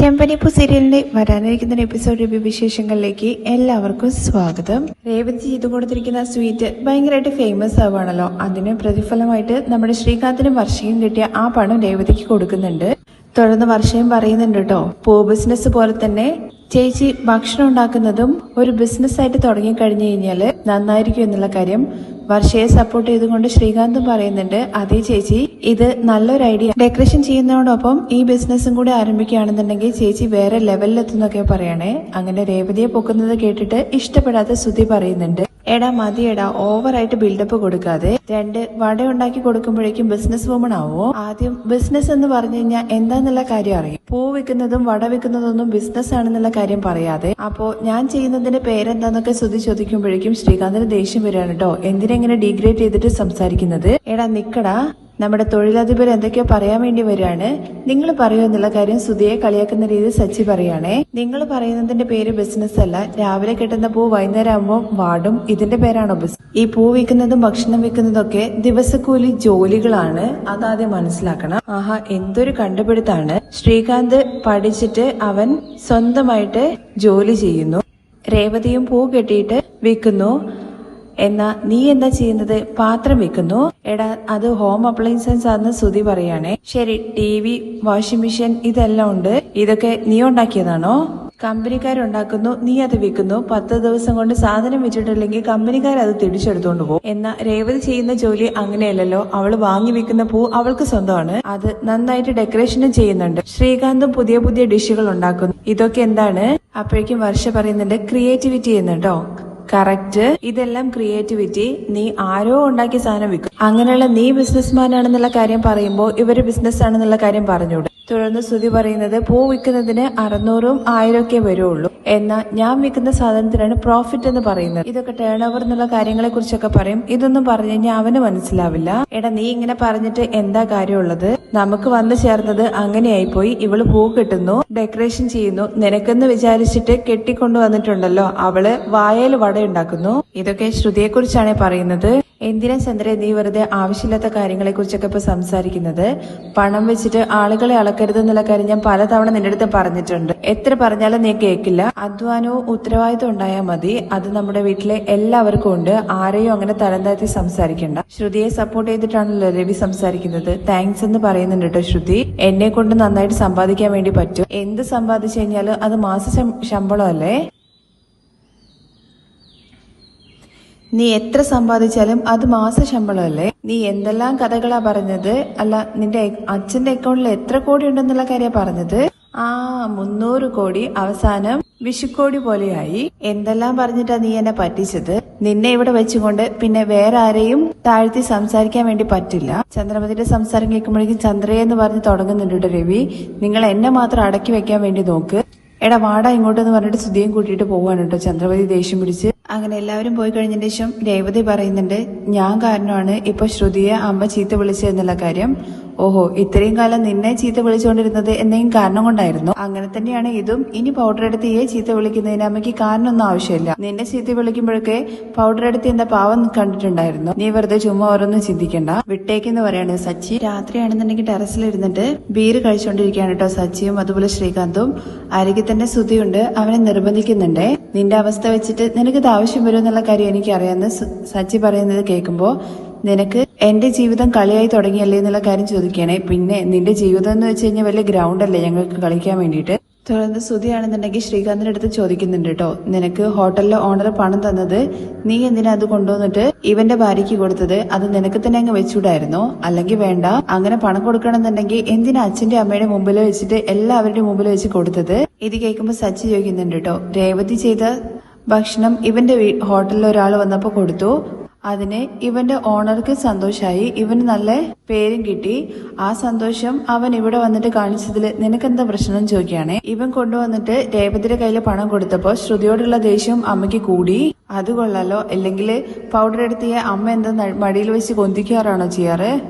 ചെമ്പനിപ്പു സീരിയലിന്റെ വരാനിരിക്കുന്ന episode review വിശേഷങ്ങളിലേക്ക് എല്ലാവർക്കും സ്വാഗതം. രേവതി ചെയ്തു കൊടുത്തിരിക്കുന്ന സ്വീറ്റ് ഭയങ്കരമായിട്ട് ഫേമസ് ആവുകയാണല്ലോ അതിന് പ്രതിഫലമായിട്ട് നമ്മുടെ ശ്രീകാന്തിനും വർഷയും കിട്ടിയ ആ പണം രേവതിക്ക് കൊടുക്കുന്നുണ്ട്. തുടർന്ന് വർഷയും പറയുന്നുണ്ട് കേട്ടോ. പൂ ബിസിനസ് പോലെ തന്നെ ചേച്ചി ഭക്ഷണം ഉണ്ടാക്കുന്നതും ഒരു ബിസിനസ് ആയിട്ട് തുടങ്ങി കഴിഞ്ഞു കഴിഞ്ഞാൽ നന്നായിരിക്കും എന്നുള്ള കാര്യം വർഷയെ സപ്പോർട്ട് ചെയ്തുകൊണ്ട് ശ്രീകാന്തും പറയുന്നുണ്ട്. അതേ ചേച്ചി ഇത് നല്ലൊരു ഐഡിയ ഡെക്കറേഷൻ ചെയ്യുന്നതോടൊപ്പം ഈ ബിസിനസ്സും കൂടി ആരംഭിക്കുകയാണെന്നുണ്ടെങ്കിൽ ചേച്ചി വേറെ ലെവലിലെത്തുന്നൊക്കെ പറയണേ. അങ്ങനെ രേവതിയെ പൊക്കുന്നത് കേട്ടിട്ട് ഇഷ്ടപ്പെടാത്ത ശ്രുതി പറയുന്നുണ്ട്. എടാ മതി എടാ ഓവറായിട്ട് ബിൽഡപ്പ് കൊടുക്കാതെ. രണ്ട് വട ഉണ്ടാക്കി കൊടുക്കുമ്പോഴേക്കും ബിസിനസ് വുമൺ ആവോ? ആദ്യം ബിസിനസ് എന്ന് പറഞ്ഞു കഴിഞ്ഞാൽ എന്താന്നുള്ള കാര്യം അറിയാം. പൂ വിൽക്കുന്നതും വട വിൽക്കുന്നതൊന്നും ബിസിനസ് ആണെന്നുള്ള കാര്യം പറയാതെ. അപ്പോ ഞാൻ ചെയ്യുന്നതിന്റെ പേരെന്താന്നൊക്കെ ശ്രുതി ചോദിക്കുമ്പോഴേക്കും ശ്രീകാന്തിന് ദേഷ്യം വരികയാണ് കേട്ടോ എന്തിനെങ്ങനെ ഡീഗ്രേഡ് ചെയ്തിട്ട് സംസാരിക്കുന്നത്? എടാ നിക്കടാ. നമ്മുടെ തൊഴിലധിപർ എന്തൊക്കെയോ പറയാൻ വേണ്ടി വരികയാണ്. നിങ്ങൾ പറയൂ എന്നുള്ള കാര്യം സുധിയെ കളിയാക്കുന്ന രീതിയിൽ സച്ചി പറയുകയാണേ. നിങ്ങൾ പറയുന്നതിന്റെ പേര് ബിസിനസ് അല്ല. രാവിലെ കിട്ടുന്ന പൂ വൈകുന്നേരം ആകുമ്പോൾ വാടും. ഇതിന്റെ പേരാണോ ബിസിനസ് ഈ പൂ വിൽക്കുന്നതും ഭക്ഷണം വിൽക്കുന്നതും ഒക്കെ ദിവസക്കൂലി ജോലികളാണ്. അതാദ്യം മനസ്സിലാക്കണം. ആഹാ എന്തൊരു കണ്ടുപിടുത്താണ്. ശ്രീകാന്ത് പഠിച്ചിട്ട് അവൻ സ്വന്തമായിട്ട് ജോലി ചെയ്യുന്നു. രേവതിയും പൂ കെട്ടിയിട്ട് വിൽക്കുന്നു. എന്നാ നീ എന്താ ചെയ്യുന്നത്? പാത്രം വെക്കുന്നു. എടാ അത് ഹോം അപ്ലയൻസൻസ് ആണെന്ന് സുതി പറയാണേ. ശരി ടി വി വാഷിംഗ് മെഷീൻ ഇതെല്ലാം ഉണ്ട്. ഇതൊക്കെ നീ ഉണ്ടാക്കിയതാണോ? കമ്പനിക്കാരുണ്ടാക്കുന്നു നീ അത് വിൽക്കുന്നു പത്ത് ദിവസം കൊണ്ട് സാധനം വെച്ചിട്ടില്ലെങ്കിൽ കമ്പനിക്കാർ അത് തിരിച്ചെടുത്തോണ്ട് പോകും. എന്നാ രേവതി ചെയ്യുന്ന ജോലി അങ്ങനെയല്ലല്ലോ. അവൾ വാങ്ങി വിൽക്കുന്ന പൂ അവൾക്ക് സ്വന്തമാണ്. അത് നന്നായിട്ട് ഡെക്കറേഷനും ചെയ്യുന്നുണ്ട്. ശ്രീകാന്തും പുതിയ പുതിയ ഡിഷുകൾ ഉണ്ടാക്കുന്നു. ഇതൊക്കെ എന്താണ്? അപ്പോഴേക്കും വർഷ പറയുന്നുണ്ട് ക്രിയേറ്റിവിറ്റി എന്നുണ്ടോ കറക്റ്റ് ഇതെല്ലാം ക്രിയേറ്റിവിറ്റി നീ ആരോ ഉണ്ടാക്കിയ സാധനം വിൽക്കും അങ്ങനെയുള്ള നീ ബിസിനസ്മാൻ ആണെന്നുള്ള കാര്യം പറയുമ്പോൾ ഇവർ ബിസിനസ് ആണെന്നുള്ള കാര്യം പറഞ്ഞൂടെ തുടർന്ന് ശ്രുതി പറയുന്നത് പൂ വിൽക്കുന്നതിന് അറുന്നൂറും ആയിരം ഒക്കെ വരുള്ളൂ. എന്നാൽ ഞാൻ വിൽക്കുന്ന സാധനത്തിനാണ് പ്രോഫിറ്റ് എന്ന് പറയുന്നത്. ഇതൊക്കെ ടേൺ ഓവർ എന്നുള്ള കാര്യങ്ങളെ കുറിച്ചൊക്കെ പറയും. ഇതൊന്നും പറഞ്ഞു കഴിഞ്ഞാൽ അവന് മനസ്സിലാവില്ല. എടാ നീ ഇങ്ങനെ പറഞ്ഞിട്ട് എന്താ കാര്യമുള്ളത്? നമുക്ക് വന്നു ചേർന്നത് അങ്ങനെയായിപ്പോയി. ഇവൾ പൂ കെട്ടുന്നു ഡെക്കറേഷൻ ചെയ്യുന്നു. നിനക്കെന്ന് വിചാരിച്ചിട്ട് കെട്ടിക്കൊണ്ടു വന്നിട്ടുണ്ടല്ലോ അവൾ വായയിൽ വട ഉണ്ടാക്കുന്നു ഇതൊക്കെ ശ്രുതിയെ കുറിച്ചാണ് പറയുന്നത്. എന്തിനാ ചന്ദ്ര നീ വെറുതെ ആവശ്യമില്ലാത്ത കാര്യങ്ങളെ കുറിച്ചൊക്കെ ഇപ്പൊ സംസാരിക്കുന്നത്? പണം വെച്ചിട്ട് ആളുകളെ അളക്കരുത് എന്നുള്ള കാര്യം ഞാൻ പലതവണ നിന്റെ അടുത്ത് പറഞ്ഞിട്ടുണ്ട്. എത്ര പറഞ്ഞാലും നീ കേൾക്കില്ല. അധ്വാനവും ഉത്തരവാദിത്വം ഉണ്ടായാൽ മതി. അത് നമ്മുടെ വീട്ടിലെ എല്ലാവർക്കും ഉണ്ട്. ആരെയും അങ്ങനെ തരം താഴ്ത്തി സംസാരിക്കണ്ട. ശ്രുതിയെ സപ്പോർട്ട് ചെയ്തിട്ടാണല്ലോ രവി സംസാരിക്കുന്നത്. താങ്ക്സ് എന്ന് പറയുന്നുണ്ട് കേട്ടോ ശ്രുതി. എന്നെ കൊണ്ട് നന്നായിട്ട് സമ്പാദിക്കാൻ വേണ്ടി പറ്റും. എന്ത് സമ്പാദിച്ചു കഴിഞ്ഞാലും അത് മാസ ശമ്പളം ശമ്പളമല്ലേ? നീ എത്ര സമ്പാദിച്ചാലും അത് മാസ ശമ്പളമല്ലേ നീ എന്തെല്ലാം കഥകളാ പറഞ്ഞത്? അല്ല നിന്റെ അച്ഛന്റെ അക്കൗണ്ടിൽ എത്ര കോടി ഉണ്ടെന്നുള്ള കാര്യ പറഞ്ഞത്? ആ മുന്നൂറ് കോടി അവസാനം വിഷുക്കോടി പോലെയായി. എന്തെല്ലാം പറഞ്ഞിട്ടാ നീ എന്നെ പറ്റിച്ചത്? നിന്നെ ഇവിടെ വെച്ചുകൊണ്ട് പിന്നെ വേറെ ആരെയും താഴ്ത്തി സംസാരിക്കാൻ വേണ്ടി പറ്റില്ല. ചന്ദ്രമതിയുടെ സംസാരം കേൾക്കുമ്പോഴേക്കും ചന്ദ്രയെന്ന് പറഞ്ഞ് തുടങ്ങുന്നുണ്ട് രവി. നിങ്ങൾ എന്നെ മാത്രം അടക്കി വെക്കാൻ വേണ്ടി നോക്ക്. എടാ വാടാ ഇങ്ങോട്ടെന്ന് പറഞ്ഞിട്ട് സുധിയും കൂട്ടിയിട്ട് പോവാണ് കേട്ടോ. ചന്ദ്രപതി ദേഷ്യം പിടിച്ച് അങ്ങനെ എല്ലാവരും പോയി കഴിഞ്ഞതിന് ശേഷം രേവതി പറയുന്നുണ്ട് ഞാൻ കാരണമാണ് ഇപ്പോൾ ശ്രുതിയെ അമ്മ ചീത്ത വിളിച്ചതെന്നുള്ള കാര്യം. ഓഹോ ഇത്രയും കാലം നിന്നെ ചീത്ത വിളിച്ചുകൊണ്ടിരുന്നത് എന്തെങ്കിലും കാരണം കൊണ്ടായിരുന്നു? അങ്ങനെ തന്നെയാണ് ഇതും. ഇനി പൗഡർ എടുത്ത് ഈ ചീത്ത വിളിക്കുന്നതിന് അമ്മയ്ക്ക് കാരണമൊന്നും ആവശ്യമില്ല. നിന്നെ ചീത്ത വിളിക്കുമ്പോഴൊക്കെ പൗഡർ എടുത്ത് എന്റെ പാവം കണ്ടിട്ടുണ്ടായിരുന്നു? നീ വെറുതെ ചുമ്മാ ഓരോന്നും ചിന്തിക്കണ്ട. വിട്ടേക്കെന്ന് പറയാണ് സച്ചി. രാത്രിയാണെന്നുണ്ടെങ്കിൽ ടെറസിൽ ഇരുന്നിട്ട് ബീര് കഴിച്ചുകൊണ്ടിരിക്കുകയാണ് കേട്ടോ സച്ചിയും അതുപോലെ ശ്രീകാന്തും. അരികിൽ തന്നെ സുധിയുണ്ട്. അവനെ നിർബന്ധിക്കുന്നുണ്ടേ. നിന്റെ അവസ്ഥ വെച്ചിട്ട് നിനക്ക് ഇത് ആവശ്യം വരും എന്നുള്ള കാര്യം എനിക്ക് അറിയാമെന്ന് സച്ചി പറയുന്നത് കേൾക്കുമ്പോൾ നിനക്ക് എന്റെ ജീവിതം കളിയായി തുടങ്ങിയല്ലേ എന്നുള്ള കാര്യം ചോദിക്കണേ പിന്നെ നിന്റെ ജീവിതം എന്ന് വെച്ച് കഴിഞ്ഞാൽ വലിയ ഗ്രൗണ്ട് അല്ലേ ഞങ്ങൾക്ക് കളിക്കാൻ വേണ്ടിയിട്ട്. തുടർന്ന് സ്തുതിയാണെന്നുണ്ടെങ്കിൽ ശ്രീകാന്തിന്റെ അടുത്ത് ചോദിക്കുന്നുണ്ട് കേട്ടോ. നിനക്ക് ഹോട്ടലിലെ ഓണർ പണം തന്നത് നീ എന്തിനാ അത് കൊണ്ടുവന്നിട്ട് ഇവന്റെ ഭാര്യയ്ക്ക് കൊടുത്തത്? അത് നിനക്ക് തന്നെ അങ്ങ് വെച്ചുകൂടായിരുന്നോ? അല്ലെങ്കിൽ വേണ്ട അങ്ങനെ പണം കൊടുക്കണമെന്നുണ്ടെങ്കിൽ എന്തിനാ അച്ഛന്റെ അമ്മയുടെ മുമ്പിൽ വെച്ചിട്ട് എല്ലാവരുടെ മുമ്പിൽ വെച്ച് കൊടുത്തത്? ഇത് കേൾക്കുമ്പോൾ സച്ചി ചോദിക്കുന്നുണ്ട് കേട്ടോ. രേവതി ചെയ്ത ഭക്ഷണം ഇവന്റെ ഹോട്ടലിൽ ഒരാൾ വന്നപ്പോൾ കൊടുത്തു. അതിന് ഇവന്റെ ഓണർക്ക് സന്തോഷമായി ഇവന് നല്ല പേരും കിട്ടി. ആ സന്തോഷം അവൻ ഇവിടെ വന്നിട്ട് കാണിച്ചതിൽ നിനക്കെന്താ പ്രശ്നം ചോദിക്കുകയാണ്? ഇവൻ കൊണ്ടുവന്നിട്ട് രേവതിയുടെ കയ്യിൽ പണം കൊടുത്തപ്പോ ശ്രുതിയോടുള്ള ദേഷ്യം അമ്മയ്ക്ക് കൂടി. അത് കൊള്ളാലോ. അല്ലെങ്കിൽ പൗഡർ എടുത്തിയ അമ്മ എന്താ മടിയിൽ വെച്ച് കൊന്തിക്കാറാണോ ചെയ്യാറ്?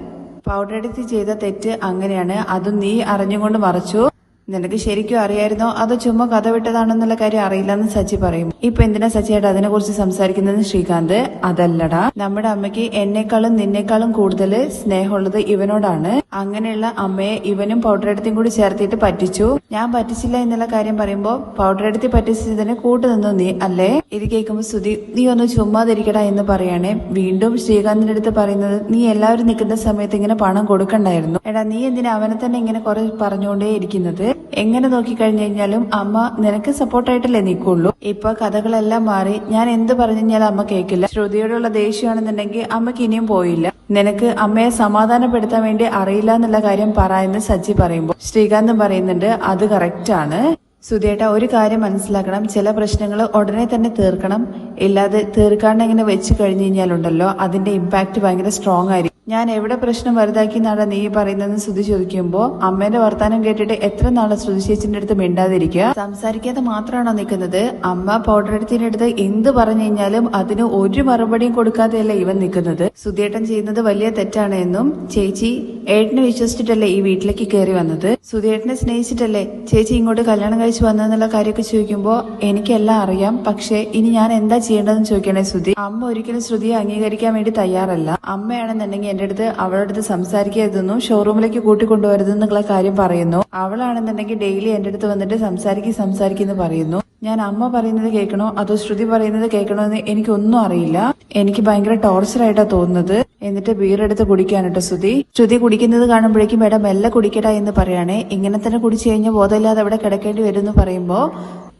പൗഡർ എടുത്ത് ചെയ്ത തെറ്റ് അങ്ങനെയാണ്. അതും നീ അറിഞ്ഞുകൊണ്ട് മറച്ചു. നിനക്ക് ശരിക്കും അറിയായിരുന്നോ? അതോ ചുമ്മാ കഥ വിട്ടതാണെന്നുള്ള കാര്യം അറിയില്ലെന്ന് സച്ചി പറയും ഇപ്പൊ എന്തിനാ സച്ചിയായിട്ട് അതിനെ കുറിച്ച് സംസാരിക്കുന്നത് ശ്രീകാന്ത്? അതല്ലടാ. നമ്മുടെ അമ്മയ്ക്ക് എന്നെക്കാളും നിന്നെക്കാളും കൂടുതൽ സ്നേഹമുള്ളത് ഇവനോടാണ്. അങ്ങനെയുള്ള അമ്മയെ ഇവനും പൗഡർ എടുത്തും കൂടി ചേർത്തിട്ട് പറ്റിച്ചു. ഞാൻ പറ്റിച്ചില്ല എന്നുള്ള കാര്യം പറയുമ്പോ പൗഡർ എടുത്തി പറ്റിച്ചതിന് കൂട്ടു നിന്നു നീ അല്ലേ? ഇത് കേൾക്കുമ്പോ സ്തുതി നീ ഒന്ന് ചുമ്മാതിരിക്കടാ എന്ന് പറയണേ. വീണ്ടും ശ്രീകാന്തിന്റെ അടുത്ത് പറയുന്നത് നീ എല്ലാവരും നിൽക്കുന്ന സമയത്ത് ഇങ്ങനെ പണം കൊടുക്കണ്ടായിരുന്നു. എടാ നീ എന്തിനാ അവനെ തന്നെ ഇങ്ങനെ കുറെ പറഞ്ഞുകൊണ്ടേ ഇരിക്കുന്നത് എങ്ങനെ നോക്കിക്കഴിഞ്ഞു കഴിഞ്ഞാലും അമ്മ നിനക്ക് സപ്പോർട്ടായിട്ടല്ലേ നിൽക്കുള്ളൂ ഇപ്പൊ കഥകളെല്ലാം മാറി. ഞാൻ എന്ത് പറഞ്ഞു കഴിഞ്ഞാൽ അമ്മ കേൾക്കില്ല ശ്രുതിയോടുള്ള ദേഷ്യമാണെന്നുണ്ടെങ്കിൽ അമ്മയ്ക്ക് ഇനിയും പോയില്ല. നിനക്ക് അമ്മയെ സമാധാനപ്പെടുത്താൻ വേണ്ടി അറിയില്ല എന്നുള്ള കാര്യം പറയുന്ന സജ്ജി പറയുമ്പോൾ ശ്രീകാന്തും പറയുന്നുണ്ട് അത് കറക്റ്റ് ആണ്. സുധേട്ട ഒരു കാര്യം മനസ്സിലാക്കണം. ചില പ്രശ്നങ്ങൾ ഉടനെ തന്നെ തീർക്കണം. ഇല്ലാതെ തീർക്കാണ്ട് ഇങ്ങനെ വെച്ച് കഴിഞ്ഞു കഴിഞ്ഞാലുണ്ടല്ലോ അതിന്റെ ഇമ്പാക്ട് ഭയങ്കര സ്ട്രോങ് ആയിരിക്കും. ഞാൻ എവിടെ പ്രശ്നം വലുതാക്കി എന്നാണ് നീ പറയുന്നതെന്ന് ശ്രുതി ചോദിക്കുമ്പോൾ അമ്മേന്റെ വർത്താനം കേട്ടിട്ട് എത്ര നാളെ ശ്രുതി ചേച്ചിന്റെ അടുത്ത് മിണ്ടാതിരിക്കുക? സംസാരിക്കാതെ മാത്രമാണോ നിൽക്കുന്നത്? അമ്മ പൗഡർ എടുത്തിന്റെ അടുത്ത് എന്ത് പറഞ്ഞു കഴിഞ്ഞാലും അതിന് ഒരു മറുപടിയും കൊടുക്കാതെയല്ല ഇവൻ നിൽക്കുന്നത്? സുധിയേട്ടൻ ചെയ്യുന്നത് വലിയ തെറ്റാണ് എന്നും ചേച്ചി ഏട്ടനെ വിശ്വസിച്ചിട്ടല്ലേ ഈ വീട്ടിലേക്ക് കയറി വന്നത്? സുധിയേട്ടനെ സ്നേഹിച്ചിട്ടല്ലേ ചേച്ചി ഇങ്ങോട്ട് കല്യാണം കഴിച്ചു വന്നതെന്നുള്ള കാര്യമൊക്കെ ചോദിക്കുമ്പോ എനിക്കെല്ലാം അറിയാം. പക്ഷേ ഇനി ഞാൻ എന്താ ചെയ്യേണ്ടതെന്ന് ചോദിക്കണേ സുധി അമ്മ ഒരിക്കലും ശ്രുതിയെ അംഗീകരിക്കാൻ വേണ്ടി തയ്യാറല്ല. അമ്മയാണെന്നുണ്ടെങ്കിൽ എന്റെ അടുത്ത് അവളുടെ അടുത്ത് സംസാരിക്കരുതെന്നും ഷോറൂമിലേക്ക് കൂട്ടിക്കൊണ്ടുവരുതെന്നുള്ള കാര്യം പറയുന്നു. അവളാണെന്നുണ്ടെങ്കിൽ ഡെയിലി എന്റെ അടുത്ത് വന്നിട്ട് സംസാരിക്കും സംസാരിക്കുന്നു പറയുന്നു. ഞാൻ അമ്മ പറയുന്നത് കേൾക്കണോ? അതോ ശ്രുതി പറയുന്നത് കേൾക്കണോ എന്ന് എനിക്കൊന്നും അറിയില്ല. എനിക്ക് ഭയങ്കര ടോർച്ചറായിട്ടാ തോന്നുന്നത്. എന്നിട്ട് ബീറെടുത്ത് കുടിക്കാനട്ടോ ശ്രുതി. ശ്രുതി കുടിക്കുന്നത് കാണുമ്പോഴേക്കും മേഡം മെല്ലെ കുടിക്കടാ എന്ന് പറയണേ. ഇങ്ങനെ തന്നെ കുടിച്ചു കഴിഞ്ഞാൽ ബോധമില്ലാതെ അവിടെ കിടക്കേണ്ടി വരും എന്ന് പറയുമ്പോ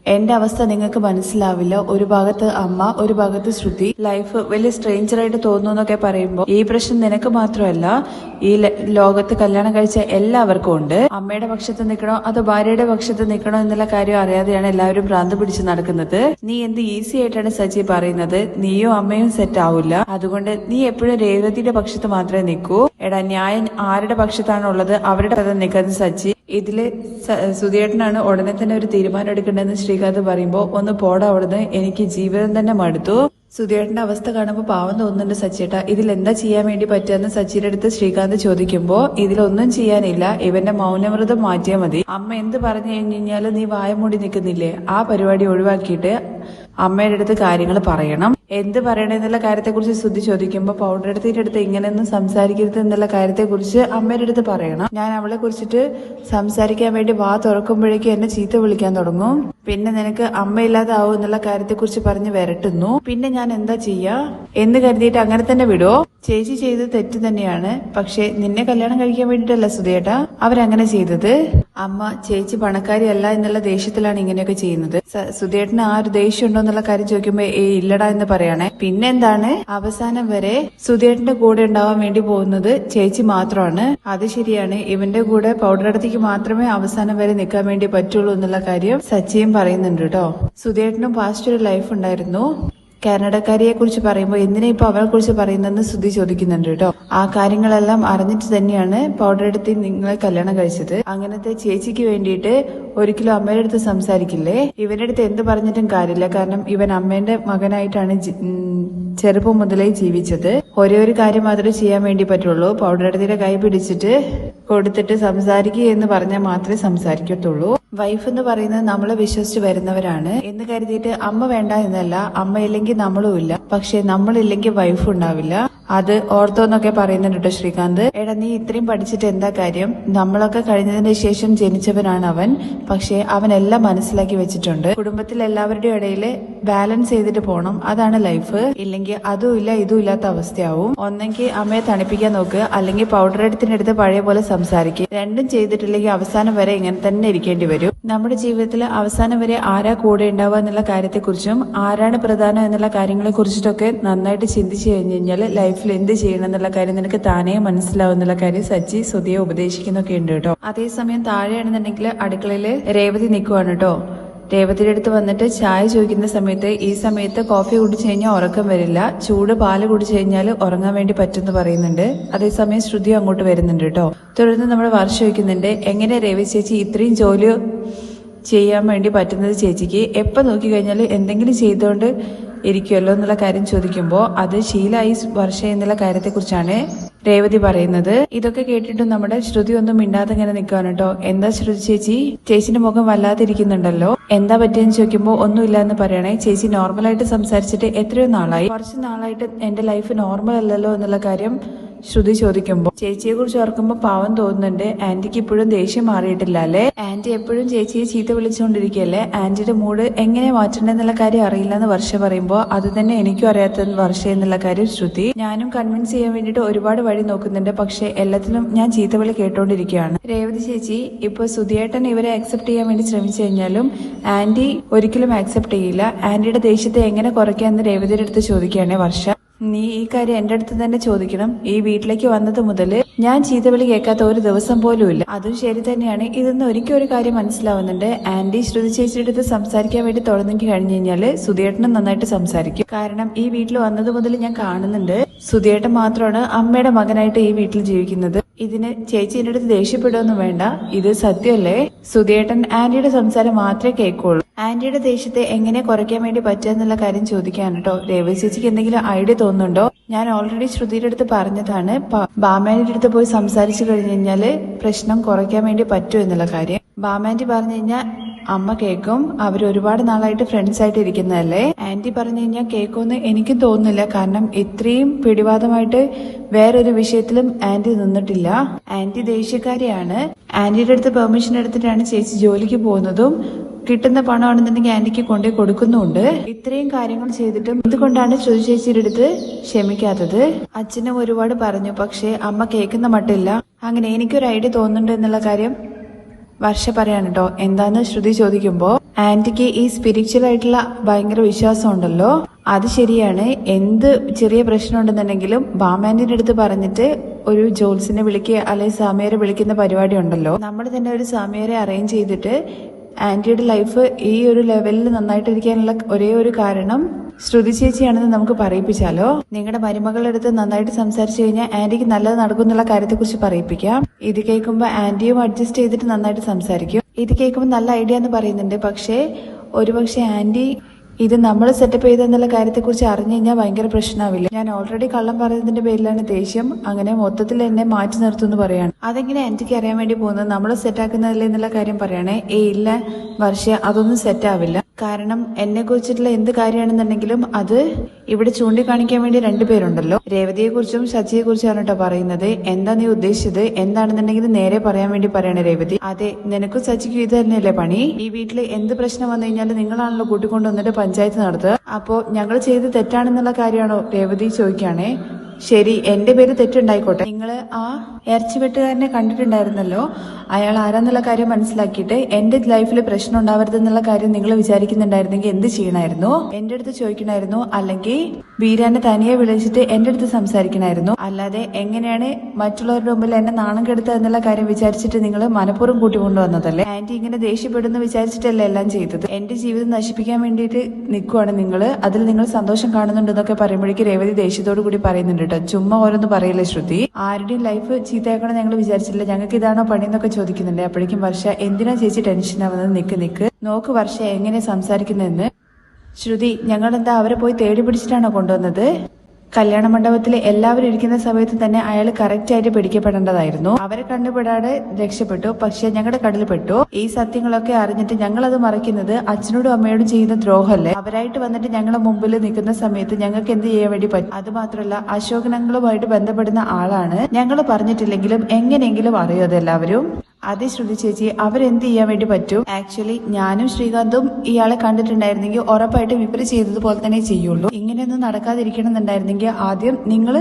എന്റെ അവസ്ഥ നിങ്ങൾക്ക് മനസ്സിലാവില്ല. ഒരു ഭാഗത്ത് അമ്മ ഒരു ഭാഗത്ത് ശ്രുതി. ലൈഫ് വലിയ സ്ട്രേഞ്ചർ ആയിട്ട് തോന്നുന്നു എന്നൊക്കെ പറയുമ്പോൾ ഈ പ്രശ്നം നിനക്ക് മാത്രമല്ല ഈ ലോകത്ത് കല്യാണം കഴിച്ച എല്ലാവർക്കും ഉണ്ട്. അമ്മയുടെ പക്ഷത്ത് നിൽക്കണോ അതോ ഭാര്യയുടെ പക്ഷത്ത് നിൽക്കണോ എന്നുള്ള കാര്യം അറിയാതെയാണ് എല്ലാവരും ഭ്രാന്ത് പിടിച്ച് നടക്കുന്നത്. നീ എന്ത് ഈസി ആയിട്ടാണ് സജി പറയുന്നത്? നീയോ അമ്മയും സെറ്റ് ആവില്ല അതുകൊണ്ട് നീ എപ്പോഴും രേവതിയുടെ പക്ഷത്ത് മാത്രമേ നിൽക്കൂ. എടാ ന്യായം ആരുടെ പക്ഷത്താണുള്ളത് അവരുടെ കഥ നിൽക്കുന്നത് സജി. ഇതിൽ സുധിയേട്ടനാണ് ഉടനെ തന്നെ ഒരു തീരുമാനം എടുക്കേണ്ടതെന്ന് ശ്രീകാന്ത് പറയുമ്പോ ഒന്ന് പോടാ അവിടുന്ന് എനിക്ക് ജീവിതം തന്നെ മടുത്തു. സുധിയേട്ടന്റെ അവസ്ഥ കാണുമ്പോൾ പാവം തോന്നുന്നുണ്ട് സച്ചിയേട്ട. ഇതിൽ എന്താ ചെയ്യാൻ വേണ്ടി പറ്റുമെന്ന് സച്ചിയുടെ അടുത്ത് ശ്രീകാന്ത് ചോദിക്കുമ്പോ ഇതിലൊന്നും ചെയ്യാനില്ല. ഇവന്റെ മൗനവ്രതം മാറ്റിയാൽ മതി. അമ്മ എന്ത് പറഞ്ഞു കഴിഞ്ഞു കഴിഞ്ഞാൽ നീ വായ മൂടി നിൽക്കുന്നില്ലേ? ആ പരിപാടി ഒഴിവാക്കിയിട്ട് അമ്മയുടെ അടുത്ത് കാര്യങ്ങൾ പറയണം. എന്ത് പറയണം എന്നുള്ള കാര്യത്തെക്കുറിച്ച് ശ്രുതി ചോദിക്കുമ്പോൾ പൗഡർ എടുത്തിട്ട് അടുത്ത് ഇങ്ങനെയൊന്നും സംസാരിക്കരുത് എന്നുള്ള കാര്യത്തെക്കുറിച്ച് അമ്മയുടെ അടുത്ത് പറയണം. ഞാൻ അവളെ കുറിച്ചിട്ട് സംസാരിക്കാൻ വേണ്ടി വാ തുറക്കുമ്പോഴേക്കും എന്നെ ചീത്ത വിളിക്കാൻ തുടങ്ങും. പിന്നെ നിനക്ക് അമ്മയില്ലാതാവും എന്നുള്ള കാര്യത്തെക്കുറിച്ച് പറഞ്ഞ് വരട്ടുന്നു. പിന്നെ ഞാൻ എന്താ ചെയ്യാ? എന്ന് കരുതിയിട്ട് അങ്ങനെ തന്നെ വിടോ. ചേച്ചി ചെയ്തത് തെറ്റ് തന്നെയാണ്. പക്ഷെ നിന്നെ കല്യാണം കഴിക്കാൻ വേണ്ടിയിട്ടല്ല സുധേട്ടാ അവരങ്ങനെ ചെയ്തത്. അമ്മ ചേച്ചി പണക്കാരി അല്ല എന്നുള്ള ദേഷ്യത്തിലാണ് ഇങ്ങനെയൊക്കെ ചെയ്യുന്നത്. സുധേട്ടന് ആ ഒരു ദേഷ്യം എന്നുള്ള കാര്യം ചോദിക്കുമ്പോ ഏ ഇല്ലടാ എന്ന് പറയണേ. പിന്നെന്താണ്? അവസാനം വരെ സുധേട്ടന്റെ കൂടെ ഉണ്ടാവാൻ വേണ്ടി പോകുന്നത് ചേച്ചി മാത്രമാണ്. അത് ശരിയാണ്. ഇവന്റെ കൂടെ പൗഡർ അടുത്തേക്ക് മാത്രമേ അവസാനം വരെ നിൽക്കാൻ വേണ്ടി പറ്റുള്ളൂ എന്നുള്ള കാര്യം സച്ചിയും പറയുന്നുണ്ട് കേട്ടോ. സുധേട്ടനും പാസ്റ്റ് ഒരു ലൈഫ് ഉണ്ടായിരുന്നു. കാനഡക്കാരിയെ കുറിച്ച് പറയുമ്പോൾ എന്തിനാ ഇപ്പൊ അവളെ കുറിച്ച് പറയുന്നതെന്ന് ശ്രുതി ചോദിക്കുന്നുണ്ട് കേട്ടോ. ആ കാര്യങ്ങളെല്ലാം അറിഞ്ഞിട്ട് തന്നെയാണ് പൗഡർ എടുത്ത് നിങ്ങളെ കല്യാണം കഴിച്ചത്. അങ്ങനത്തെ ചേച്ചിക്ക് വേണ്ടിയിട്ട് ഒരിക്കലും അമ്മയുടെ അടുത്ത് സംസാരിക്കില്ലേ? ഇവന്റെ അടുത്ത് എന്ത് പറഞ്ഞിട്ടും കാര്യമില്ല. കാരണം ഇവൻ അമ്മേന്റെ മകനായിട്ടാണ് ചെറുപ്പം മുതലേ ജീവിച്ചത്. ഒരേ ഒരു കാര്യം മാത്രമേ ചെയ്യാൻ വേണ്ടി പറ്റുള്ളൂ. പൗഡർ എടുത്തിന്റെ കൈ പിടിച്ചിട്ട് കൊടുത്തിട്ട് സംസാരിക്കുക എന്ന് പറഞ്ഞാൽ മാത്രമേ സംസാരിക്കത്തുള്ളൂ. വൈഫ് എന്ന് പറയുന്നത് നമ്മളെ വിശ്വസിച്ച് വരുന്നവരാണ്. എന്ന് കരുതിയിട്ട് അമ്മ വേണ്ട എന്നല്ല. അമ്മ നമ്മളും ഇല്ല. പക്ഷെ നമ്മളില്ലെങ്കിൽ വൈഫ് ഉണ്ടാവില്ല. അത് ഓർത്തോന്നൊക്കെ പറയുന്നുണ്ട് ശ്രീകാന്ത്. എടാ നീ ഇത്രയും പഠിച്ചിട്ട് എന്താ കാര്യം? നമ്മളൊക്കെ കഴിഞ്ഞതിന് ശേഷം ജനിച്ചവനാണ് അവൻ. പക്ഷെ അവൻ എല്ലാം മനസ്സിലാക്കി വെച്ചിട്ടുണ്ട്. കുടുംബത്തിൽ എല്ലാവരുടെയും ഇടയിൽ ബാലൻസ് ചെയ്തിട്ട് പോകണം അതാണ് ലൈഫ് ഇല്ലെങ്കിൽ അതും ഇല്ല ഇതും ഇല്ലാത്ത അവസ്ഥയാവും. ഒന്നെങ്കിൽ അമ്മയെ തണുപ്പിക്കാൻ നോക്കുക അല്ലെങ്കിൽ പൗഡർ എടുത്തിനടുത്ത് പഴയ പോലെ സംസാരിക്കുക രണ്ടും ചെയ്തിട്ടില്ലെങ്കിൽ അവസാനം വരെ ഇങ്ങനെ തന്നെ ഇരിക്കേണ്ടി വരും. നമ്മുടെ ജീവിതത്തിൽ അവസാനം വരെ ആരാ കൂടെ ഉണ്ടാവുക എന്നുള്ള കാര്യത്തെക്കുറിച്ചും ആരാണ് പ്രധാനം എന്നുള്ള കാര്യങ്ങളെ കുറിച്ചിട്ടൊക്കെ നന്നായിട്ട് ചിന്തിച്ചു കഴിഞ്ഞു കഴിഞ്ഞാൽ ലൈഫിൽ എന്ത് ചെയ്യണം എന്നുള്ള കാര്യം നിനക്ക് താനേ മനസ്സിലാവും എന്നുള്ള കാര്യം സച്ചി സുധിയെ ഉപദേശിക്കുന്നൊക്കെ ഉണ്ട് കേട്ടോ. അതേസമയം താഴെയാണെന്നുണ്ടെങ്കിൽ അടുക്കളയിൽ രേവതി നിൽക്കുവാണ് കേട്ടോ. രേവതിയുടെ അടുത്ത് വന്നിട്ട് ചായ ചോദിക്കുന്ന സമയത്ത് ഈ സമയത്ത് കോഫി കുടിച്ചു കഴിഞ്ഞാൽ ഉറക്കം വരില്ല. ചൂട് പാൽ കുടിച്ചു കഴിഞ്ഞാൽ ഉറങ്ങാൻ വേണ്ടി പറ്റുമെന്ന് പറയുന്നുണ്ട്. അതേസമയം ശ്രുതി അങ്ങോട്ട് വരുന്നുണ്ട് കേട്ടോ. തുടർന്ന് നമ്മൾ വർഷ ചോദിക്കുന്നുണ്ട് എങ്ങനെ രേവതി ചേച്ചി ഇത്രയും ജോലി ചെയ്യാൻ വേണ്ടി പറ്റുന്നത് ചേച്ചിക്ക്? എപ്പോൾ നോക്കിക്കഴിഞ്ഞാൽ എന്തെങ്കിലും ചെയ്തുകൊണ്ട് ഇരിക്കുമല്ലോ എന്നുള്ള കാര്യം ചോദിക്കുമ്പോൾ അത് ശീലായി വർഷ എന്നുള്ള കാര്യത്തെക്കുറിച്ചാണ്. രേവതി പറയുന്നത്. ഇതൊക്കെ കേട്ടിട്ട് നമ്മുടെ ശ്രുതി ഒന്നും മിണ്ടാതെ ഇങ്ങനെ നിൽക്കുകയാണ് കേട്ടോ. എന്താ ശ്രുതി ചേച്ചി? ചേച്ചിന്റെ മുഖം വല്ലാതിരിക്കുന്നുണ്ടല്ലോ. എന്താ പറ്റിയെന്ന് ചോദിക്കുമ്പോൾ ഒന്നുമില്ല എന്ന് പറയണേ. ചേച്ചി നോർമലായിട്ട് സംസാരിച്ചിട്ട് എത്രയോ നാളായി. കുറച്ച് നാളായിട്ട് എന്റെ ലൈഫ് നോർമൽ അല്ലല്ലോ എന്നുള്ള കാര്യം ശ്രുതി ചോദിക്കുമ്പോൾ ചേച്ചിയെ കുറിച്ച് ഓർക്കുമ്പോൾ പാവം തോന്നുന്നുണ്ട്. ആന്റിക്ക് ഇപ്പോഴും ദേഷ്യം മാറിയിട്ടില്ല അല്ലേ? ആന്റി എപ്പോഴും ചേച്ചിയെ ചീത്ത വിളിച്ചുകൊണ്ടിരിക്കുകയല്ലേ? ആന്റിയുടെ മൂഡ് എങ്ങനെ മാറ്റണ്ടെന്നുള്ള കാര്യം അറിയില്ല എന്ന് വർഷ പറയുമ്പോൾ അത് തന്നെ എനിക്കും അറിയാത്ത വർഷ എന്നുള്ള കാര്യം ശ്രുതി. ഞാനും കൺവിൻസ് ചെയ്യാൻ വേണ്ടിയിട്ട് ഒരുപാട് വഴി നോക്കുന്നുണ്ട്. പക്ഷെ എല്ലാത്തിലും ഞാൻ ചീത്ത വിളി കേട്ടോണ്ടിരിക്കുകയാണ്. രേവതി ചേച്ചി ഇപ്പൊ സുധിയേട്ടൻ ഇവരെ അക്സെപ്റ്റ് ചെയ്യാൻ വേണ്ടി ശ്രമിച്ചു കഴിഞ്ഞാലും ആന്റി ഒരിക്കലും അക്സെപ്റ്റ് ചെയ്യില്ല. ആന്റിയുടെ ദേഷ്യത്തെ എങ്ങനെ കുറയ്ക്കാന്ന് രേവതിയുടെ അടുത്ത് ചോദിക്കുകയാണെ വർഷ. നീ ഈ കാര്യം എന്റെ അടുത്ത് തന്നെ ചോദിക്കണം. ഈ വീട്ടിലേക്ക് വന്നത് മുതൽ ഞാൻ ചീത്തവിളി കേൾക്കാത്ത ഒരു ദിവസം പോലും ഇല്ല അതും ശരി തന്നെയാണ്. ഇതെന്ന് ഒരിക്കലും ഒരു കാര്യം മനസ്സിലാവുന്നുണ്ട്. ആന്റി ശ്രുതി ചേച്ചിയുടെ അടുത്ത് സംസാരിക്കാൻ വേണ്ടി തുടങ്ങി കഴിഞ്ഞു കഴിഞ്ഞാൽ സുധിയേട്ടനും നന്നായിട്ട് സംസാരിക്കും. കാരണം ഈ വീട്ടിൽ വന്നത് മുതൽ ഞാൻ കാണുന്നുണ്ട്. സുധിയേട്ടൻ മാത്രമാണ് അമ്മയുടെ മകനായിട്ട് ഈ വീട്ടിൽ ജീവിക്കുന്നത്. ഇതിന് ചേച്ചി എന്റെ അടുത്ത് ദേഷ്യപ്പെടുകയൊന്നും വേണ്ട. ഇത് സത്യമല്ലേ? സുധിയേട്ടൻ ആന്റിയുടെ സംസാരം മാത്രമേ കേൾക്കുള്ളൂ. ആന്റിയുടെ ദേഷ്യത്തെ എങ്ങനെ കുറയ്ക്കാൻ വേണ്ടി എന്നുള്ള കാര്യം ചോദിക്കാൻ കേട്ടോ. രേവതി ചേച്ചിക്ക് എന്തെങ്കിലും ഐഡിയ തോന്നുന്നുണ്ടോ? ഞാൻ ഓൾറെഡി ശ്രുതിയുടെ അടുത്ത് പറഞ്ഞതാണ്. ബാമാന്റെ അടുത്ത് പോയി സംസാരിച്ചു കഴിഞ്ഞു കഴിഞ്ഞാൽ പ്രശ്നം കുറയ്ക്കാൻ വേണ്ടി പറ്റും എന്നുള്ള കാര്യം. ബാമാന്റി പറഞ്ഞു കഴിഞ്ഞാൽ അമ്മ കേക്കും. അവർ ഒരുപാട് നാളായിട്ട് ഫ്രണ്ട്സ് ആയിട്ട് ഇരിക്കുന്നതല്ലേ? ആന്റി പറഞ്ഞു കഴിഞ്ഞാൽ കേക്കുമെന്ന് എനിക്ക് തോന്നുന്നില്ല. കാരണം ഇത്രയും പിടിവാദമായിട്ട് വേറൊരു വിഷയത്തിലും ആന്റി നിന്നിട്ടില്ല. ആന്റി ദേഷ്യക്കാരിയാണ്. ആന്റിയുടെ അടുത്ത് പെർമിഷൻ എടുത്തിട്ടാണ് ചേച്ചി ജോലിക്ക് പോകുന്നതും കിട്ടുന്ന പണമാണെന്നുണ്ടെങ്കിൽ ആന്റിക്ക് കൊണ്ടേ കൊടുക്കുന്നുണ്ട് ഇത്രയും കാര്യങ്ങൾ ചെയ്തിട്ടും എന്തുകൊണ്ടാണ് ശ്രുതി ചേച്ചിയുടെ അടുത്ത് ക്ഷമിക്കാത്തത്? അച്ഛനും ഒരുപാട് പറഞ്ഞു പക്ഷെ അമ്മ കേൾക്കുന്ന മട്ടില്ല. അങ്ങനെ എനിക്കൊരു ഐഡിയ തോന്നുന്നുണ്ട് എന്നുള്ള കാര്യം വർഷ പറയാണ് കേട്ടോ എന്താന്ന് ശ്രുതി ചോദിക്കുമ്പോ ആന്റിക്ക് ഈ സ്പിരിച്വൽ ആയിട്ടുള്ള ഭയങ്കര വിശ്വാസം ഉണ്ടല്ലോ അത് ശരിയാണ്. എന്ത് ചെറിയ പ്രശ്നം ഉണ്ടെന്നുണ്ടെങ്കിലും ബാമാന്റിന്റെ അടുത്ത് പറഞ്ഞിട്ട് ഒരു ജോൽസിനെ വിളിക്കുക അല്ലെങ്കിൽ സാമിയരെ വിളിക്കുന്ന പരിപാടി ഉണ്ടല്ലോ. നമ്മൾ തന്നെ ഒരു സാമിയരെ അറേഞ്ച് ചെയ്തിട്ട് ആന്റിയുടെ ലൈഫ് ഈ ഒരു ലെവലിൽ നന്നായിട്ടിരിക്കാനുള്ള ഒരേ ഒരു കാരണം ശ്രുതി ചേച്ചിയാണെന്ന് നമുക്ക് പറയിപ്പിച്ചാലോ? നിങ്ങളുടെ മരുമകളുടെ അടുത്ത് നന്നായിട്ട് സംസാരിച്ചു കഴിഞ്ഞാൽ ആന്റിക്ക് നല്ലത് നടക്കും എന്നുള്ള കാര്യത്തെക്കുറിച്ച് പറയിപ്പിക്കാം. ഇത് കേൾക്കുമ്പോൾ ആന്റിയും അഡ്ജസ്റ്റ് ചെയ്തിട്ട് നന്നായിട്ട് സംസാരിക്കും. ഇത് കേൾക്കുമ്പോൾ നല്ല ഐഡിയ എന്ന് പറയുന്നുണ്ട്. പക്ഷേ ഒരുപക്ഷെ ആന്റി ഇത് നമ്മൾ സെറ്റപ്പ് ചെയ്തെന്നുള്ള കാര്യത്തെക്കുറിച്ച് അറിഞ്ഞു കഴിഞ്ഞാൽ ഭയങ്കര പ്രശ്നമാവില്ല ഞാൻ ഓൾറെഡി കള്ളം പറയുന്നതിന്റെ പേരിലാണ് ദേഷ്യം. അങ്ങനെ മൊത്തത്തിൽ എന്നെ മാറ്റി നിർത്തുമെന്ന് പറയാണ്. അതെങ്ങനെ എനിക്ക് അറിയാൻ വേണ്ടി പോകുന്നത്? നമ്മൾ സെറ്റാക്കുന്നതല്ലേ എന്നുള്ള കാര്യം പറയണേ. ഏ ഇല്ല വർഷ അതൊന്നും സെറ്റ് ആവില്ല. കാരണം എന്നെ കുറിച്ചിട്ടുള്ള എന്ത് കാര്യമാണെന്നുണ്ടെങ്കിലും അത് ഇവിടെ ചൂണ്ടിക്കാണിക്കാൻ വേണ്ടി രണ്ടുപേരുണ്ടല്ലോ രേവതിയെ കുറിച്ചും ശശിയെ കുറിച്ചാണ് കേട്ടോ പറയുന്നത്. എന്താ നീ ഉദ്ദേശിച്ചത്? എന്താണെന്നുണ്ടെങ്കിൽ നേരെ പറയാൻ വേണ്ടി പറയണേ രേവതി. അതെ നിനക്കും ശശിക്കും ഇത് തന്നെയല്ലേ പണി? ഈ വീട്ടിൽ എന്ത് പ്രശ്നം വന്നു കഴിഞ്ഞാൽ നിങ്ങളാണല്ലോ കൂട്ടിക്കൊണ്ട് വന്നിട്ട് പഞ്ചായത്ത് നടത്തുക. അപ്പോ ഞങ്ങൾ ചെയ്ത് തെറ്റാണെന്നുള്ള കാര്യമാണോ രേവതി ചോദിക്കുകയാണേ? ശരി എന്റെ പേര് തെറ്റുണ്ടായിക്കോട്ടെ. നിങ്ങൾ ആ ഇറച്ചി വെട്ടുകാരനെ കണ്ടിട്ടുണ്ടായിരുന്നല്ലോ? അയാൾ ആരാന്നുള്ള കാര്യം മനസ്സിലാക്കിയിട്ട് എന്റെ ലൈഫിൽ പ്രശ്നം ഉണ്ടാവരുതെന്നുള്ള കാര്യം നിങ്ങൾ വിചാരിക്കുന്നുണ്ടായിരുന്നെങ്കിൽ എന്ത് ചെയ്യണമായിരുന്നു എന്റെ അടുത്ത് ചോദിക്കണമായിരുന്നു അല്ലെങ്കിൽ വീരാനെ തനിയെ വിളിച്ചിട്ട് എന്റെ അടുത്ത് സംസാരിക്കണമായിരുന്നു അല്ലാതെ എങ്ങനെയാണ് മറ്റുള്ളവരുടെ മുമ്പിൽ എന്നെ നാണം കെടുത്തുക എന്നുള്ള കാര്യം വിചാരിച്ചിട്ട് നിങ്ങൾ മനഃപൂർവം കൂട്ടിക്കൊണ്ടുവന്നതല്ലേ? ആന്റി ഇങ്ങനെ ദേഷ്യപ്പെടുന്ന വിചാരിച്ചിട്ടല്ലേ എല്ലാം ചെയ്തത്? എന്റെ ജീവിതം നശിപ്പിക്കാൻ വേണ്ടിയിട്ട് നിൽക്കുവാണ് നിങ്ങൾ അതിൽ നിങ്ങൾ സന്തോഷം കാണുന്നുണ്ടെന്നൊക്കെ പറയുമ്പോഴേക്ക് രേവതി ദേഷ്യത്തോടു കൂടി പറയുന്നുണ്ട് കേട്ടോ. ചുമ്മാ ഓരോന്ന് പറയില്ലേ ശ്രുതി? ആരുടെയും ലൈഫ് ചീത്തയാക്കണം ഞങ്ങൾ വിചാരിച്ചില്ല ഞങ്ങൾക്ക് ഇതാണോ പണി എന്നൊക്കെ ചോദിക്കുന്നുണ്ട്. അപ്പോഴേക്കും വർഷ എന്തിനാ ചേച്ചി ടെൻഷൻ ആവുന്നത്? നിക്ക് നിക്ക്. നോക്ക് വർഷ എങ്ങനെ സംസാരിക്കുന്നതെന്ന്. ശ്രുതി ഞങ്ങൾ എന്താ അവരെ പോയി തേടി പിടിച്ചിട്ടാണോ കൊണ്ടുവന്നത്? കല്യാണ മണ്ഡപത്തിൽ എല്ലാവരും ഇരിക്കുന്ന സമയത്ത് തന്നെ അയാൾ കറക്റ്റ് ആയിട്ട് പിടിക്കപ്പെടേണ്ടതായിരുന്നു. അവരെ കണ്ടുപെടാതെ രക്ഷപ്പെട്ടു. പക്ഷെ ഞങ്ങളുടെ കടലിൽ പെട്ടു ഈ സത്യങ്ങളൊക്കെ അറിഞ്ഞിട്ട് ഞങ്ങൾ അത് മറയ്ക്കുന്നത് അച്ഛനോടും അമ്മയോടും ചെയ്യുന്ന ദ്രോഹമല്ലേ അവരായിട്ട് വന്നിട്ട് ഞങ്ങളുടെ മുമ്പിൽ നിൽക്കുന്ന സമയത്ത് ഞങ്ങൾക്ക് എന്ത് ചെയ്യാൻ വേണ്ടി പറ്റും? അത് മാത്രമല്ല അശോകനങ്ങളുമായിട്ട് ബന്ധപ്പെടുന്ന ആളാണ് ഞങ്ങൾ പറഞ്ഞിട്ടില്ലെങ്കിലും എങ്ങനെയെങ്കിലും അറിയോ അതെല്ലാവരും. അതെ ശ്രുതി ചേച്ചി അവരെന്ത് ചെയ്യാൻ വേണ്ടി പറ്റും? ആക്ച്വലി ഞാനും ശ്രീകാന്തും ഇയാളെ കണ്ടിട്ടുണ്ടായിരുന്നെങ്കിൽ ഉറപ്പായിട്ടും ഇവർ ചെയ്തതുപോലെ തന്നെ ചെയ്യുള്ളൂ. ഇങ്ങനെയൊന്നും നടക്കാതിരിക്കണം എന്നുണ്ടായിരുന്നെങ്കിൽ ആദ്യം നിങ്ങൾ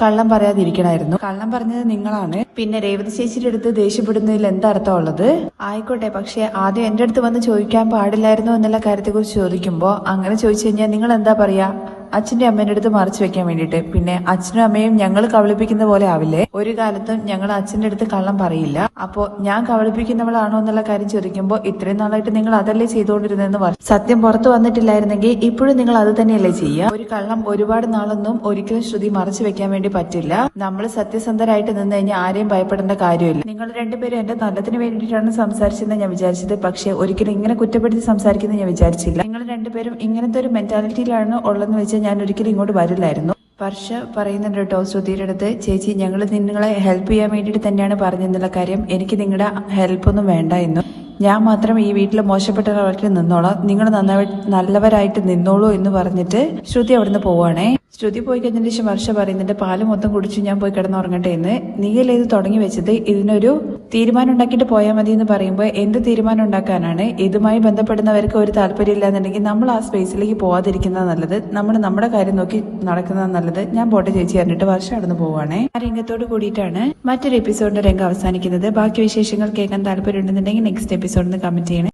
കള്ളം പറയാതിരിക്കണായിരുന്നു കള്ളം പറഞ്ഞത് നിങ്ങളാണ്. പിന്നെ രേവതി ചേച്ചിയുടെ അടുത്ത് ദേഷ്യപ്പെടുന്നതിൽ എന്താ അർത്ഥമുള്ളത്? ആയിക്കോട്ടെ പക്ഷെ ആദ്യം എന്റെ അടുത്ത് വന്ന് ചോദിക്കാൻ പാടില്ലായിരുന്നു എന്നുള്ള കാര്യത്തെക്കുറിച്ച് ചോദിക്കുമ്പോൾ അങ്ങനെ ചോദിച്ചു കഴിഞ്ഞാൽ നിങ്ങൾ എന്താ പറയാ? അച്ഛന്റെ അമ്മേന്റെ അടുത്ത് മറച്ചു വെക്കാൻ വേണ്ടിയിട്ട്. പിന്നെ അച്ഛനും അമ്മയും ഞങ്ങൾ കബളിപ്പിക്കുന്ന പോലെ ആവില്ലേ? ഒരു കാലത്തും ഞങ്ങൾ അച്ഛന്റെ അടുത്ത് കള്ളം പറയില്ല. അപ്പോ ഞാൻ കബളിപ്പിക്കുന്നവളാണോ എന്നുള്ള കാര്യം ചോദിക്കുമ്പോൾ ഇത്രയും നാളായിട്ട് നിങ്ങൾ അതല്ലേ ചെയ്തുകൊണ്ടിരുന്നതെന്ന് പറഞ്ഞു സത്യം പുറത്തു വന്നിട്ടില്ലായിരുന്നെങ്കിൽ ഇപ്പോഴും നിങ്ങൾ അത് തന്നെയല്ലേ ചെയ്യുക. ഒരു കള്ളം ഒരുപാട് നാളൊന്നും ഒരിക്കലും ശ്രുതി മറച്ചു വെക്കാൻ വേണ്ടി പറ്റില്ല. നമ്മൾ സത്യസന്ധരായിട്ട് നിന്ന് കഴിഞ്ഞാൽ ആരെയും ഭയപ്പെടേണ്ട കാര്യമില്ല. നിങ്ങൾ രണ്ടുപേരും എന്റെ നല്ലതിന് വേണ്ടിയിട്ടാണ് സംസാരിച്ചതെന്ന് ഞാൻ വിചാരിച്ചത്. പക്ഷെ ഒരിക്കലും ഇങ്ങനെ കുറ്റപ്പെടുത്തി സംസാരിക്കുന്നത് ഞാൻ വിചാരിച്ചില്ല. നിങ്ങൾ രണ്ടുപേരും ഇങ്ങനത്തെ ഒരു മെന്റാലിറ്റിയിലാണ് ഉള്ളതെന്ന് വെച്ചാൽ ഞാൻ ഒരിക്കലും ഇങ്ങോട്ട് വരില്ലായിരുന്നു. വർഷ പറയുന്നുണ്ട് കേട്ടോ ശ്രുതിയുടെ അടുത്ത് ചേച്ചി ഞങ്ങൾ നിങ്ങളെ ഹെൽപ്പ് ചെയ്യാൻ വേണ്ടിയിട്ട് തന്നെയാണ് പറഞ്ഞെന്നുള്ള കാര്യം. എനിക്ക് നിങ്ങളുടെ ഹെൽപ്പൊന്നും വേണ്ട എന്നും. ഞാൻ മാത്രം ഈ വീട്ടിൽ മോശപ്പെട്ടവരായിട്ട് നിന്നോളാം. നിങ്ങൾ നന്നായി നല്ലവരായിട്ട് നിന്നോളൂ എന്ന് പറഞ്ഞിട്ട് ശ്രുതി അവിടുന്ന് പോവാണേ ശ്രുതി പോയി കഴിഞ്ഞതിന് ശേഷം വർഷ പറയുന്നുണ്ട് പാൽ മൊത്തം കുടിച്ചു ഞാൻ പോയി കിടന്നുറങ്ങട്ടെ എന്ന്. നീയല്ലേ ഇത് തുടങ്ങി വെച്ചത്? ഇതിനൊരു തീരുമാനം ഉണ്ടാക്കിയിട്ട് പോയാൽ മതി എന്ന് പറയുമ്പോൾ എന്ത് തീരുമാനം ഉണ്ടാക്കാനാണ് ഇതുമായി ബന്ധപ്പെടുന്നവർക്ക് ഒരു താല്പര്യം ഇല്ലാന്നുണ്ടെങ്കിൽ നമ്മൾ ആ സ്പേസിലേക്ക് പോവാതിരിക്കുന്നത് നല്ലത്. നമ്മൾ നമ്മുടെ കാര്യം നോക്കി നടക്കുന്നത് നല്ലത്. ഞാൻ പോട്ടെ ചേച്ചി പറഞ്ഞിട്ട് വർഷം അടന്നു പോവാണേ ആ രംഗത്തോട് കൂടിയിട്ടാണ് മറ്റൊരു എപ്പിസോഡിന്റെ രംഗം അവസാനിക്കുന്നത്. ബാക്കി വിശേഷങ്ങൾ കേൾക്കാൻ താല്പര്യം ഉണ്ടെന്നുണ്ടെങ്കിൽ നെക്സ്റ്റ് എപ്പിസോഡിന് കമന്റ് ചെയ്യണേ.